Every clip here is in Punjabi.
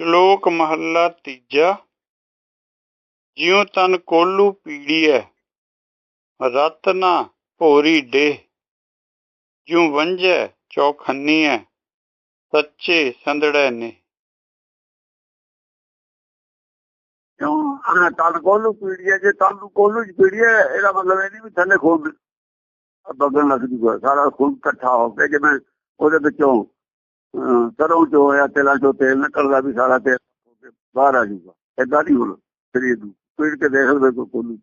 ਸ਼ਲੋਕ ਮਹੱਲਾ ਤੀਜਾ। ਜਿਉ ਤਨ ਕੋਲੂ ਪੀੜੀਐ, ਰਤ ਭੋਰੀ ਡੇ ਜਿਉ ਵੰਝੈ, ਚੌਖੰਨੀਐ, ਸੱਚੇ ਸੰਦੜੈ ਨੇ ਕਿਉਂ? ਤਨ ਕੋਲੂ ਪੀੜੀਏ ਜੇ ਤਨ ਨੂੰ ਕੋਲੂ ਚ ਪੀੜੀਏ ਇਹਦਾ ਮਤਲਬ ਇਹ ਨਹੀਂ ਵੀ ਥੱਲੇ ਖੂਨ ਬਗਣ ਲੱਗ ਜੂਗਾ, ਸਾਰਾ ਖੂਨ ਇਕੱਠਾ ਹੋ ਕੇ, ਜਿਵੇਂ ਉਹਦੇ ਵਿੱਚੋਂ ਸਰੋਂ ਚੋਂ ਹੋਇਆ ਤੇਲਾਂ ਚੋਂ ਤੇਲ ਨਿਕਲਦਾ ਵੀ ਸਾਰਾ ਤੇਲ ਬਾਹਰ ਆ ਜੂਗਾ ਏਦਾਂ ਨਹੀਂ ਹੋਣਾ ਸਰੀਰ ਨੂੰ। ਪੀੜ ਕੇ ਦੇਖ ਲਵੇ ਕੋਈ ਕੋਲੂ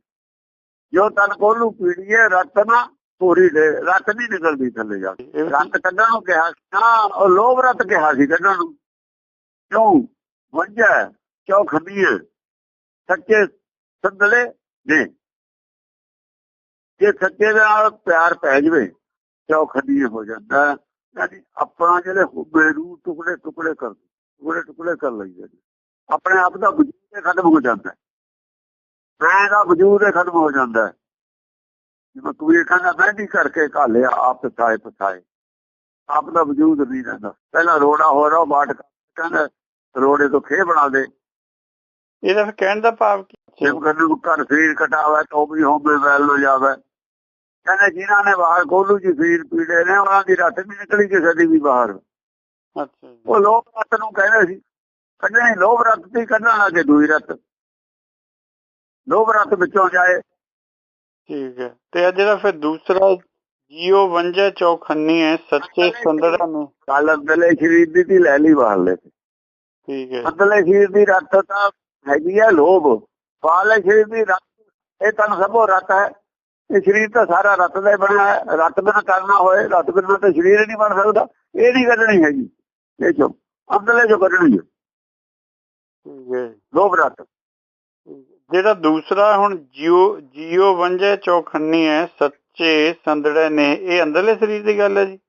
ਜੋ ਤਨ ਕੋਲੂ ਪੀੜੀਏ ਰਤ ਨਾ ਪੂਰੀ ਦੇ ਰਤ ਨਹੀਂ ਨਿਕਲਦੀ ਥੱਲੇ ਜਾ ਕੇ। ਰਤ ਕੱਢਣ ਨੂੰ ਕਿਹਾ ਸੀ ਨਾ ਉਹ ਲੋਭ ਰਤ ਕਿਹਾ ਸੀ ਕੱਢਣ ਨੂੰ। ਕਿਉਂ? ਵੰਜਾ ਕਿਉਂ ਖੰਦੀਏ ਸੱਚੇ ਸੰਦਲੇ ਨੇ। ਜੇ ਸੱਚੇ ਦੇ ਨਾਲ ਪਿਆਰ ਪੈ ਜਵੇ ਕਿਉਂ ਖੰਦੀਏ ਹੋ ਜਾਂਦਾ। ਯਾਨੀ ਆਪਣਾ ਜਿਹੜੇ ਹੁਬੇ ਨੂੰ ਟੁਕੜੇ ਟੁਕੜੇ ਕਰ ਟੁਕੜੇ ਟੁਕੜੇ ਕਰ ਲਈਦੇ ਨੇ। ਆਪਣੇ ਆਪ ਦਾ ਵਜੂਦ ਹੀ ਖਤਮ ਹੋ ਜਾਂਦਾ ਹੈ। ਮੈਂ ਦਾ ਵਜੂਦ ਹੀ ਖਤਮ ਹੋ ਜਾਂਦਾ ਹੈ। ਜਿਵੇਂ ਕਬੀਰ ਕਹਿੰਦਾ ਮਹਿੰਦੀ ਕਰਕੇ ਘਾਲਿਆ ਆਪ ਪਛਾਏ ਪਛਾਏ। ਆਪ ਦਾ ਵਜੂਦ ਨਹੀਂ ਰਹਿੰਦਾ। ਪਹਿਲਾਂ ਰੋੜਾ ਹੋ ਰਿਹਾ ਬਾਟ ਕਹਿੰਦਾ ਰੋੜੇ ਤੋਂ ਖੇ ਬਣਾ ਦੇ। ਇਹਦਾ ਕਹਿਣ ਦਾ ਭਾਵ ਕੀ ਜਿਮ ਕਰਨ ਨੂੰ ਘਰ ਸਰੀਰ ਕਟਾਵਾ ਤੋਂ ਵੀ ਹੋਵੇ ਵੈਲ ਨਾ ਜਾਵੇ। ਕਹਿੰਦੇ ਜਿਨ੍ਹਾਂ ਨੇ ਬਾਹਰ ਕੋਲੂ ਜੀ ਸਰੀਰ ਪੀੜੇ ਨੇ ਉਹਨਾਂ ਦੀ ਰੱਤ ਨਹੀਂ ਨਿਕਲੀ ਕਿਸੇ ਦੀ ਵੀ ਬਾਹਰ। ਅੱਛਾ ਉਹ ਲੋਭ ਰੱਤ ਨੂੰ ਕਹਿੰਦੇ ਸੀ ਕੱਢਣੀ ਲੋਭ ਰੱਤ ਦੀ ਕੱਢਣਾ ਕਿ ਦੂਈ ਰੱਤ। ਲੋਭ ਰੱਤ ਵਿੱਚੋਂ ਜਾਏ। ਠੀਕ ਹੈ। ਤੇ ਜਿਹੜਾ ਫਿਰ ਦੂਸਰਾ ਜੀਓ ਵੰਝੈ ਚੌਖੰਨੀ ਹੈ ਸੱਚੇ ਸੰਦੜਾਂ ਨੇ। ਕੱਲ ਅੰਦਰਲੇ ਸਰੀਰ ਦੀ ਤੀ ਲੈ ਲਈ ਬਾਹਰ ਲੈ ਠੀਕ ਹੈ। ਅੰਦਰਲੇ ਸਰੀਰ ਦੀ ਰੱਤ ਤਾਂ ਹੈਗੀ ਹੈ ਲੋਭ। ਬਾਹਰਲੇ ਸਰੀਰ ਦੀ ਰੱਤ ਇਹ ਤਾਂ ਸਭੋ ਰੱਤ ਹੈ। ਇਹ ਸਰੀਰ ਤਾਂ ਸਾਰਾ ਰੱਤ ਦਾ ਬਣਿਆ ਹੈ। ਰੱਤ ਬਿਨਾਂ ਕਰਨਾ ਹੋਏ ਰੱਤ ਬਿਨਾਂ ਤਾਂ ਸਰੀਰ ਨਹੀਂ ਬਣ ਸਕਦਾ। ਇਹ ਨਹੀਂ ਕੱਢਣੀ ਹੈਗੀ। ਇਹ ਚੋ ਅੰਦਰਲੇ ਜੋ ਕੱਢਣੀ ਹੈ। ਲੋਭ ਰੱਤ। ਜਿਹੜਾ ਦੂਸਰਾ ਹੁਣ ਜੀਓ ਜੀਓ ਵੰਝੈ ਚੌਖੰਨੀ ਹੈ ਸੱਚੇ ਸੰਦੜੈ ਨੇ ਇਹ ਅੰਦਰਲੇ ਸਰੀਰ ਦੀ ਗੱਲ ਹੈ ਜੀ?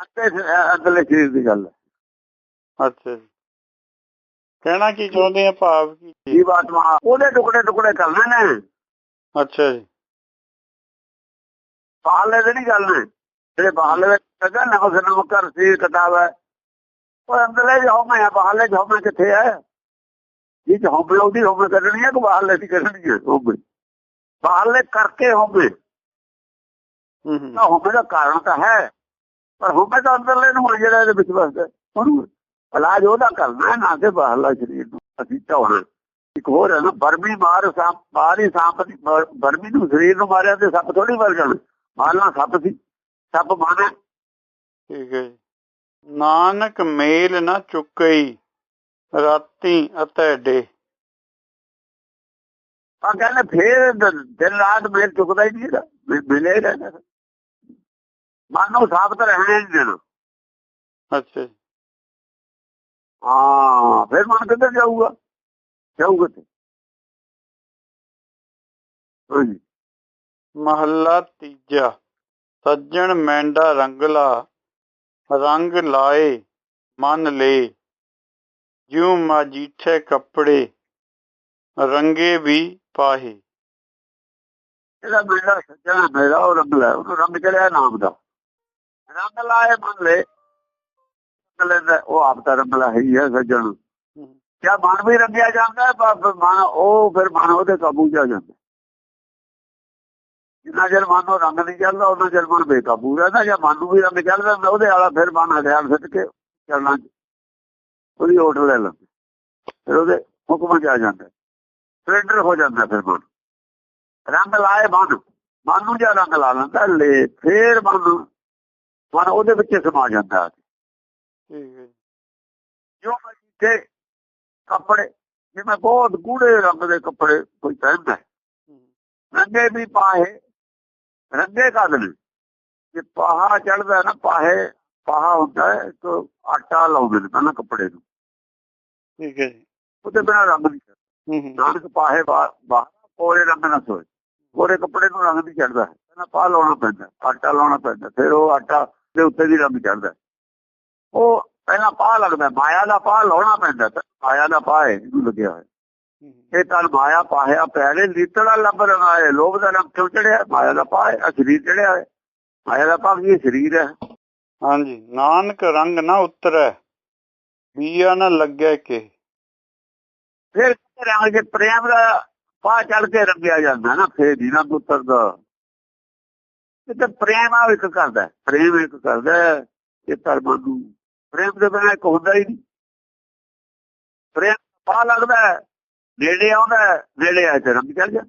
ਅੰਦਰ ਅੰਦਰਲੇ ਸਰੀਰ ਦੀ ਗੱਲ ਹੈ। ਅੱਛਾ ਜੀ। ਕਹਿਣਾ ਕੀ ਚਾਹੁੰਦੇ ਆ ਭਾਵ ਕੀ? ਜੀਵ ਆਤਮਾ ਉਹਦੇ ਟੁਕੜੇ ਟੁਕੜੇ ਕਰਨੇ ਨੇ ਅੱਛਾ ਜੀ। ਬਾਹਰਲੇ ਦੇ ਨਹੀਂ ਗੱਲ। ਜਿਹੜੇ ਬਾਹਰਲੇ ਵਿੱਚ ਕਹਿੰਦਾ ਨਾ ਉਸ ਨੂੰ ਕਰ ਸਰੀਰ ਕਟਾਵਾ ਉਹ ਅੰਦਰਲੇ ਜੋ ਮੈਂ ਆ ਬਾਹਰਲੇ ਜੋ ਮੈਂ ਕਿੱਥੇ ਹੈ ਇਹ ਜੋ ਹੋਵੇ ਉਹਦੀ ਹੋਵੇ ਕੱਢਣੀ ਹੈ ਕਿ ਬਾਹਰਲੇ ਦੀ ਕੱਢਣੀ ਹੈ ਹੋਵੇ ਬਾਹਰਲੇ ਕਰਕੇ ਹੋਵੇ ਹੂੰ ਹੂੰ। ਹੋਵੇ ਦਾ ਕਾਰਨ ਤਾਂ ਹੈ ਪਰ ਹੋਵੇ ਤਾਂ ਅੰਦਰਲੇ ਨੂੰ ਹੈ ਜਿਹੜਾ ਇਹਦੇ ਵਿੱਚ ਵਸਦਾ ਉਹਨੂੰ ਇਲਾਜ ਉਹਦਾ ਕਰਨਾ ਹੈ ਨਾ ਕਿ ਬਾਹਰਲਾ ਸਰੀਰ ਨੂੰ। ਅਸੀਂ ਚਾਹਣਾ ਇੱਕ ਹੋਰ ਹੈ ਨਾ ਬਰਮੀ ਮਾਰ ਸਾਪ ਬਾਹਰੀ ਸਾਪ ਦੀ ਬਰਮੀ ਨੂੰ ਸਰੀਰ ਨੂੰ ਮਾਰਿਆ ਤੇ ਸੱਪ ਥੋੜੀ ਮਰ ਜਾਣਾ। ਮਾਨਾ ਸੱਪ ਸੀ ਸੱਪ ਮਾਨਾ ਠੀਕ ਹੈ ਨਾਨਕ ਮੇਲ ਨਾ ਚੁੱਕਈ ਰਾਤੀ ਅਤੇ ਡੇ। ਆ ਕਹਿੰਦੇ ਫੇਰ ਦਿਨ ਰਾਤ ਮੇਲ ਚੁੱਕਦਾ ਹੀ ਨਹੀਂ ਇਹਦਾ ਮਿਲੇ ਰਹਿੰਦਾ। ਮਾਨੋ ਸਾਬਤ ਰਹਿਣੇ ਨਹੀਂ ਦੇਣਾ। ਅੱਛਾ ਹਾਂ ਫਿਰ ਮਨ ਕਿੱਧਰ ਜਾਊਗਾ? ਜਾਊਗਾ ਤੇ ਮਹੱਲਾ 3 ਬੱਚਿਆ ਸੱਜਣ ਮੈਂਡਾ ਰੰਗਲਾ ਰੰਗ ਲਾਏ ਮਨ ਲੇ। ਜਿਉ ਮਾਜੀਠੇ ਕੱਪੜੇ ਰੰਗੇ ਵੀ ਪਾਹੇ। ਇਹਦਾ ਮੇਰਾ ਸੱਜਣ ਮੇਰਾ ਉਹ ਰੰਗਲਾ ਉਹ ਰੰਗ ਚੜਿਆ ਨਾਮ ਦਾ। ਰੰਗ ਲਾਏ ਮਨ ਲੇ। ਉਹ ਆਪ ਦਾ ਰੰਗ ਲਾਈ ਹੈ ਸੱਜਣ। ਕਿਆ ਮਨ ਵੀ ਰੰਗਿਆ ਜਾਂਦਾ ਪਰ ਮਨ ਉਹ ਫਿਰ ਮਨ ਉਹਦੇ ਕਾਬੂ ਚ ਆ ਜਾਂਦਾ। ਜਿੰਨਾ ਚਿਰ ਮਨ ਨੂੰ ਰੰਗ ਨਹੀਂ ਚੱਲਦਾ ਉਹਨਾਂ ਚਿਰ ਮਨ ਬੇਕਾਬੂ ਰਹਿੰਦਾ। ਜਾਂ ਮਨ ਨੂੰ ਵੀ ਰੰਗ ਚੱਲ ਜਾਂਦਾ ਉਹਦੇ ਵਾਲਾ ਫਿਰ ਮਨ ਹਥਿਆਰ ਸਿੱਟ ਕੇ ਚੱਲਣਾ। ਉਹਦੀ ਓਟ ਲੈ ਲੈਂਦਾ। ਫਿਰ ਉਹਦੇ ਹੁਕਮ ਚ ਆ ਜਾਂਦਾ। ਸਰੈਂਡਰ ਹੋ ਜਾਂਦਾ ਫਿਰ ਮਨ। ਰੰਗ ਲਾਏ ਮਨ। ਮਨ ਨੂੰ ਜਾਂ ਰੰਗ ਲਾ ਲੈਂਦਾ ਲੈ ਫੇਰ ਮਨ ਮਨ ਉਹਦੇ ਵਿੱਚ ਸਮਾ ਜਾਂਦਾ। ਠੀਕ ਹੈ। ਜੀ। ਜੋ ਤੇ ਕੱਪੜੇ ਜਿਵੇਂ ਬਹੁਤ ਗੂੜੇ ਰੰਗ ਦੇ ਕੱਪੜੇ ਕੋਈ ਪਹਿਨਦਾ। ਰੰਗੇ ਵੀ ਪਾਹੇ ਰੰਗੇ ਕਦ ਨੇ। ਜੇ ਪਾਹਾ ਚੜਦਾ ਨਾ ਪਾਹੇ ਪਾਹਾ ਹੁੰਦਾ ਹੈ ਇੱਕ ਆਟਾ ਲਾਉਂਦੇ ਨੇ ਪਹਿਲਾਂ ਕੱਪੜੇ ਨੂੰ। ਠੀਕ ਹੈ ਜੀ। ਉਹਦੇ ਬਿਨਾਂ ਰੰਗ ਨਹੀਂ ਚੜਦਾ ਹੂੰ ਹੂੰ। ਨਾਨਕ ਪਾਹੇ ਬਾਹਰ ਕੋਰੇ ਰੰਗ ਨਾ ਸੋਏ। ਕੋਰੇ ਕੱਪੜੇ ਨੂੰ ਰੰਗ ਨਹੀਂ ਚੜਦਾ ਪਹਿਲਾਂ ਪਾਹ ਲਾਉਣਾ ਪੈਂਦਾ ਆਟਾ ਲਾਉਣਾ ਪੈਂਦਾ ਫਿਰ ਉਹ ਆਟਾ ਦੇ ਉੱਤੇ ਦੀ ਰੰਗ ਚੜਦਾ ਉਹ ਪਹਿਲਾਂ ਪਾਹ ਲੱਗਦਾ ਮਾਇਆ ਦਾ ਪਾਹ ਲਾਉਣਾ ਪੈਂਦਾ ਮਾਇਆ ਦਾ ਪਾਹ ਹੈ ਲੱਗਿਆ ਹੋਇਆ। ਇਹ ਤਾਂ ਮਾਇਆ ਪਾਹਿਆ ਪੈਰੇ ਲੀਤੜਾ ਲੱਭ ਰੰਗਾਏ ਲੋਭ ਦਾ ਰੰਗ ਕਿਉਂ ਚੜਿਆ? ਮਾਇਆ ਦਾ ਹੈ ਆਹ ਸਰੀਰ ਚੜਿਆ ਹੈ। ਮਾਇਆ ਦਾ ਪਾਹ ਇਹ ਸਰੀਰ ਹੈ। ਹਾਂਜੀ ਨਾਨਕ ਰੰਗ ਨਾ ਉਤਰੈ ਬੀਆ ਨਾ ਲੱਗਿਆ ਕਿ। ਫਿਰ ਰੰਗ ਜੇ ਪ੍ਰੇਮ ਦਾ ਪਾ ਚੜ ਕੇ ਰੰਗਿਆ ਜਾਂਦਾ ਨਾ ਫੇਰ ਹੀ ਨਾ ਪੁੱਤਰ ਦਾ ਇਹ ਤਾਂ ਪ੍ਰੇਮ ਆ ਇੱਕ ਕਰਦਾ ਹੈ, ਪ੍ਰੇਮ ਇੱਕ ਕਰਦਾ ਹੈ, ਇਹ ਧਰਮਾਂ ਨੂੰ ਪ੍ਰੇਮ ਦੇ ਬਿਨਾਂ ਇੱਕ ਹੁੰਦਾ ਹੀ ਨਹੀਂ। ਪ੍ਰੇਮ ਪਾ ਲੱਗਦਾ ਹੈ, ਨੇੜੇ ਆਉਂਦਾ ਨੇੜੇ ਆ ਕੇ ਰੰਗ ਜਾਂਦਾ।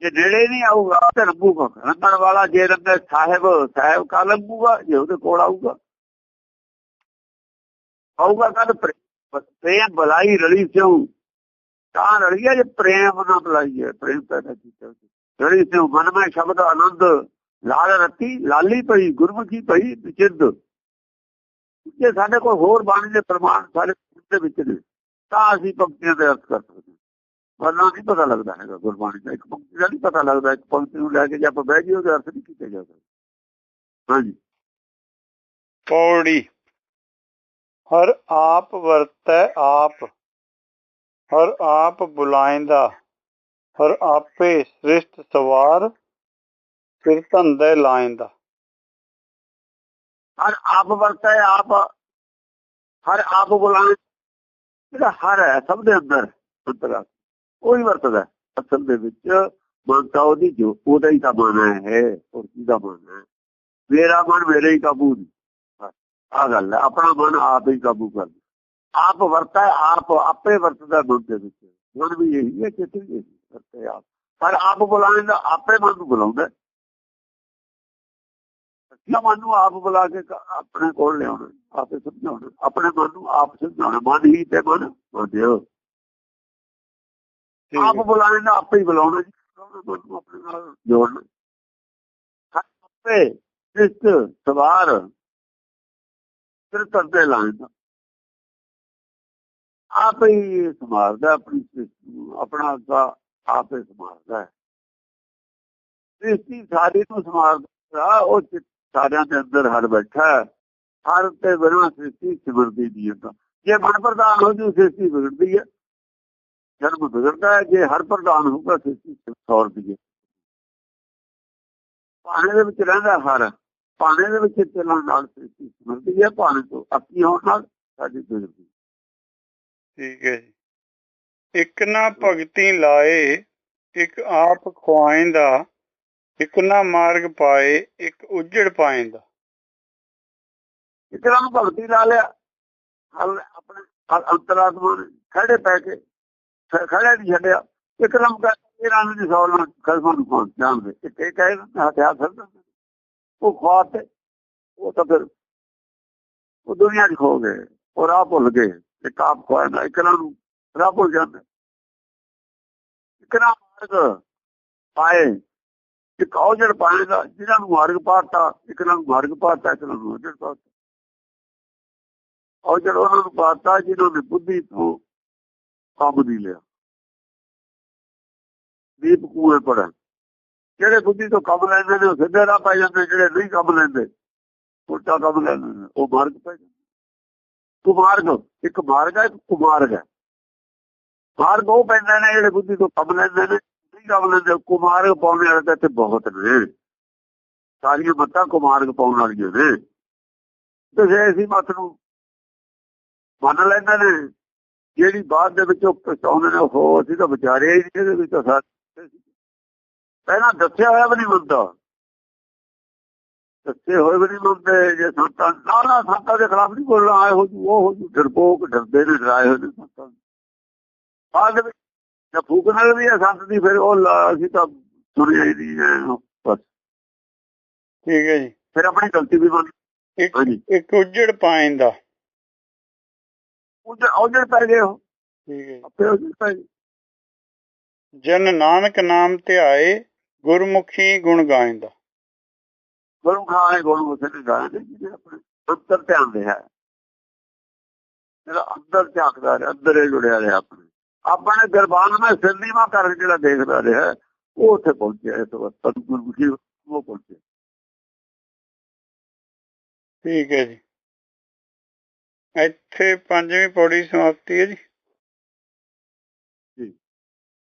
ਜੇ ਨੇੜੇ ਨਹੀਂ ਆਊਗਾ, ਤੇ ਰੰਗੂਗਾ ਰੰਗਣ ਵਾਲਾ ਜੇ ਰੰਗੇ ਸਾਹਿਬ ਸਾਹਿਬ ਕਾ ਲੰਗੂਗਾ ਜੇ ਉਹਦੇ ਕੋਲ ਆਊਗਾ। ਆਊਗਾ ਕਦ? ਪ੍ਰੇਮ ਬਲਾਈ ਰਲੀ ਸਿਉ। ਤਾਂ ਰਲੀ ਜੇ ਪ੍ਰੇਮ ਨਾ ਬਲਾਈ ਹੈ, ਪ੍ਰੇਮ ਪੈਦਾ ਕੀਤਾ ਰਲੀ ਸਿਉ ਮਨ ਮੈਂ ਸ਼ਬਦ ਆਨੰਦ, ਲਾਲ ਰਤੀ, ਲਾਲੀ ਪਈ, ਗੁਰਮੁਖੀ ਪਈ, ਵਿਚਿੱਦ। ਜੇ ਸਾਡੇ ਕੋਲ ਹੋਰ ਬਾਣੀ ਦੇ ਪ੍ਰਮਾਣ ਸਾਰੇ ਦੇ ਵਿੱਚ ਨੇ। ਤਾਂ ਅਸੀਂ ਪੰਕਤੀਆਂ ਦੇ ਅਰਥ ਕਰ ਸਕਦੇ ਵਰਨਾ ਨਹੀਂ ਪਤਾ ਲੱਗਦਾ ਹੈਗਾ ਗੁਰਬਾਣੀ ਦਾ ਇੱਕ ਪੰਕਤੀ ਦਾ ਨਹੀਂ ਪਤਾ ਲੱਗਦਾ ਇੱਕ ਪੰਕਤੀ ਨੂੰ ਲੈ ਕੇ ਜੇ ਆਪਾਂ ਬਹਿ ਜਾਈਏ ਉਹਦੇ ਅਰਥ ਨਹੀਂ ਕੀਤੇ ਜਾ ਸਕਦੇ। ਹਾਂਜੀ। ਪੌੜੀ। ਹਰ ਆਪ ਵਰਤੈ ਆਪ ਹਰ ਆਪ ਬੁਲਾਇੰਦਾ ਹਰ ਆਪੇ ਸ੍ਰਿਸ਼ਟ ਸਵਾਰ ਫਿਰ ਧੰਦੇ ਲਾਇੰਦਾ। ਹਰ ਆਪ ਵਰਤਾ ਆਪ ਹਰ ਆਪ ਬੁਲਾਣ ਜਿਹੜਾ ਹਰ ਹੈ ਸਭ ਦੇ ਅੰਦਰ ਅੰਤਰਾ ਕੋਈ ਵਰਤਦਾ ਅਸਲ ਦੇ ਵਿੱਚ ਮਨਤਾ ਉਹਦੀ ਜੋ ਉਹਦਾ ਹੀ ਤਾਂ ਮਨ ਹੈ ਹੋਰ ਕੀ ਦਾ ਮਨ ਹੈ। ਮੇਰਾ ਮਨ ਮੇਰੇ ਹੀ ਕਾਬੂ ਨਹੀਂ। ਆ ਗੱਲ ਹੈ। ਆਪਣਾ ਮਨ ਆਪ ਹੀ ਕਾਬੂ ਕਰਦਾ ਆਪ ਵਰਤਾ ਹੈ, ਆਪ ਆਪੇ ਵਰਤਦਾ ਮਨ ਦੇ ਵਿੱਚ। ਮਨ ਵੀ ਇਹੀ ਹੈ ਕਿ ਤੁਸੀਂ ਵਰਤੇ ਆਪ। ਪਰ ਆਪ ਬੁਲਾਉਣ ਆਪੇ ਮਨ ਨੂੰ ਬੁਲਾਉਂਦਾ ਹੈ। ਨਾ ਮਨ ਨੂੰ ਆਪ ਬੁਲਾ ਕੇ ਆਪਣੇ ਕੋਲ ਲਿਆਉਣਾ ਆਪੇ ਸਮਝਾਉਣਾ। ਆਪਣੇ ਮਨ ਨੂੰ ਆਪ ਸਮਝਾਉਣਾ। ਮਨ ਹੀ ਤੇ ਮਨ ਠੀਕ ਆਪ ਹੈ। ਬੁਲਾਉਣ ਦਾ ਆਪੇ ਹੀ ਬੁਲਾਉਣਾ ਜੀ। ਮਨ ਨੂੰ ਆਪਣੇ ਨਾਲ ਜੋੜਨਾ। ਆਪੇ ਸਵਾਰ ਕਰਦੇ ਲਾਣਾ ਆਪ ਹੀ ਸਮਾਰਦਾ ਆਪਣੀ ਨੂੰ, ਆਪਣਾ ਅੱਗਾ ਆਪੇ ਸਮਾਰਦਾ ਹੈ। ਸ੍ਰਿਸ਼ਟੀ ਸਾਰੀ ਨੂੰ ਸਮਾਰਦਾ ਉਹ ਚਿ- ਸਾਰਿਆਂ ਦੇ ਅੰਦਰ ਹਰ ਬੈਠਾ ਹਰ ਤੇ ਬਿਨਾਂ ਸ੍ਰਿਸ਼ਟੀ ਸਿਮਰਦੀ ਨਹੀਂ ਹੁੰਦਾ ਜੇ ਮਨ ਪ੍ਰਧਾਨ ਹੋ ਜੂ, ਸ੍ਰਿਸ਼ਟੀ ਵਿਗੜਦੀ ਹੈ। ਜਨਮ ਵਿਗੜਦਾ ਹੈ, ਜੇ ਹਰ ਪ੍ਰਧਾਨ ਹੋਊਗਾ, ਸ੍ਰਿਸ਼ਟੀ ਸੌਰਦੀ ਹੈ। ਪਾਣੀ ਦੇ ਵਿੱਚ ਰਹਿੰਦਾ ਹਰ ਪਾਣੀ ਦੇ ਵਿੱਚ ਚੱਲਣ ਨਾਲ ਸ੍ਰਿਸ਼ਟੀ ਸਿਮਰਦੀ ਹੈ ਪਾਣੀ ਤੋਂ ਅੱਕੀ ਹੋਣ ਨਾਲ ਸਾਡੀ ਵਿਗੜਦੀ ਠੀਕ ਹੈ ਇੱਕ ਨਾ ਭਗਤੀ ਲਾਏ, ਇੱਕ ਆਪ ਖੁਆਇੰਦਾ ਇੱਕ ਨਾ ਮਾਰਗ ਪਾਏ, ਇੱਕ ਉਜੜ ਪਾਇੰਦਾ ਇੱਕ ਨੂੰ ਭਗਤੀ ਲਾ ਲਿਆ। ਆਪਣੇ ਅੰਤਰਾਤਮਾ ਨੇ ਖੜੇ ਪੈ ਕੇ ਖੜੇ ਨਹੀਂ ਛੱਡਿਆ। ਇੱਕ ਨੂੰ ਕਹਿੰਦਾ ਇਹਨਾਂ ਨੂੰ ਸੌਲਾਂ ਖਸਮਾਂ ਨੂੰ ਪਹੁੰਚ ਜਾਣਦੇ ਇੱਕ ਕਹੇ ਹਥਿਆਰ ਸਰ ਉਹ ਖਵਾਤੇ ਉਹ ਤਾਂ ਫਿਰ ਉਹ ਦੁਨੀਆ 'ਚ ਖੋ ਗਏ, ਉਹ ਰਾਹ ਭੁੱਲ ਗਏ। ਇੱਕ ਆਪ ਖਵਾਇਆ ਇੱਕ ਨੂੰ ਰਾਹ ਭੁੱਲ ਜਾਂਦੇ। ਇੱਕ ਨਾ ਮਾਰਗ ਪਾਏ ਇੱਕ ਔਜੜ ਪਾਏਗਾ ਜਿਹਨਾਂ ਨੂੰ ਮਾਰਗ ਪਾਤਾ ਇੱਕ ਨੂੰ ਮਾਰਗ ਪਾਤਾ ਇੱਕ ਨੂੰ ਔਜੜ ਪਾਤਾ ਔਜੜ ਉਹਨਾਂ ਨੂੰ ਪਾਤਾ ਜਿਹਨਾਂ ਨੇ ਬੁੱਧੀ ਤੋਂ ਕੰਮ ਨਹੀਂ ਲਿਆ। ਦੀਪ ਕੂਏ ਪੜਨ ਜਿਹੜੇ ਬੁੱਧੀ ਤੋਂ ਕੰਮ ਲੈਂਦੇ ਨੇ, ਉਹ ਸਿੱਧੇ ਰਾਹ ਪੈ ਜਾਂਦੇ, ਜਿਹੜੇ ਨਹੀਂ ਕੰਮ ਲੈਂਦੇ, ਉਲਟਾ ਕੰਮ ਲੈਂਦੇ ਨੇ, ਉਹ ਮਾਰਗ ਪੈ ਜਾਂਦੇ ਕੁਮਾਰਗ, ਇੱਕ ਮਾਰਗ ਹੈ ਇੱਕ ਕੁਮਾਰਗ ਹੈ ਮਾਰਗ ਉਹ ਪੈਂਦੇ ਨੇ ਜਿਹੜੇ ਬੁੱਧੀ ਤੋਂ ਕੰਮ ਲੈਂਦੇ ਨੇ ਨਹੀਂ ਕੰਮ ਕੁਮਾਰਗ ਪਾਉਣ ਵਾਲੇ ਤਾਂ ਇੱਥੇ ਬਹੁਤ ਨੇ। ਸਾਰੀਆਂ ਮੱਤਾਂ ਕੁਮਾਰਗ ਪਾਉਣ ਵਾਲੀਆਂ ਨੇ। ਤੇ ਜੇ ਅਸੀਂ ਮਤ ਨੂੰ ਮੰਨ ਲੈਂਦੇ ਨੇ, ਜਿਹੜੀ ਬਾਅਦ ਦੇ ਵਿੱਚ ਉਹ ਪਛਤਾਉਂਦੇ ਨੇ, ਉਹ ਅਸੀਂ ਤਾਂ ਵਿਚਾਰੇ ਹੀ ਨਹੀਂ ਇਹਦੇ ਵਿੱਚ ਤਾਂ ਸਾਡੇ ਪਹਿਲਾਂ ਦੱਸਿਆ ਹੋਇਆ ਵੀ ਨਹੀਂ ਮੰਨਦਾ ਦੱਸੇ ਹੋਏ ਵੀ ਨਹੀਂ ਮੰਨਦੇ ਜੇ ਸੰਤਾਂ ਨਾ ਸੰਤਾਂ ਦੇ ਖਿਲਾਫ ਨਹੀਂ ਬੋਲਣਾ, ਆਏ ਹੋ ਉਹ ਹੋ ਜੂ ਡਰਪੋਕ ਡਰਦੇ ਨੇ, ਡਰਾਏ ਹੋਏ ਨੇ ਸੰਤਾਂ। ਬਾਅਦ ਦੇ ਵਿੱਚ ਜੇ ਫੂਕ ਨਾਲ ਵੀ ਹੈ ਸੰਤ ਦੀ ਫਿਰ ਉਹ ਅਸੀਂ ਤਾਂ ਹੀ ਨਹੀਂ ਹੈ ਬਸ। ਠੀਕ ਹੈ ਜੀ। ਫਿਰ ਆਪਣੀ ਗਲਤੀ ਵੀ ਮੰਨ ਇੱਕ ਉਜੜ ਪਾਇੰਦਾ ਉਧਰ ਪੈ ਗਏ ਉਹ। ਠੀਕ ਹੈ ਜੀ। ਆਪੇ ਉਧਰ ਪੈ ਗਏ। ਜਨ ਨਾਨਕ ਨਾਮ ਧਿਆਏ ਗੁਰਮੁਖੀ ਗੁਣ ਗਾਇੰਦਾ ਗੁਰੂ ਖਾਣੇ ਗੁਰੂ ਗਾਇਆ ਨੇ ਜਿਹਨੇ ਆਪਣੇ ਅੰਦਰ ਧਿਆਨ ਦੇ ਹੈ। ਜਿਹੜਾ ਅੰਦਰ ਝਾਕਦਾ ਰਿਹਾ ਅੰਦਰ ਜੁੜਿਆ ਰਿਹਾ ਆਪਣੇ। ਆਪਣੇ ਦਰਬਾਰ ਨਾਲ ਸਿਰਨੀਵਾ ਕਰ ਜਿਹੜਾ ਦੇਖਦਾ ਰਿਹਾ, ਉਹ ਉੱਥੇ ਪਹੁੰਚਿਆ ਇਸ ਵਕਤ ਗੁਰਮੁਖੀ ਉਹ ਪਹੁੰਚਿਆ ਠੀਕ ਹੈ ਜੀ। ਇੱਥੇ ਪੰਜਵੀਂ ਪੌੜੀ ਸਮਾਪਤੀ ਹੈ ਜੀ।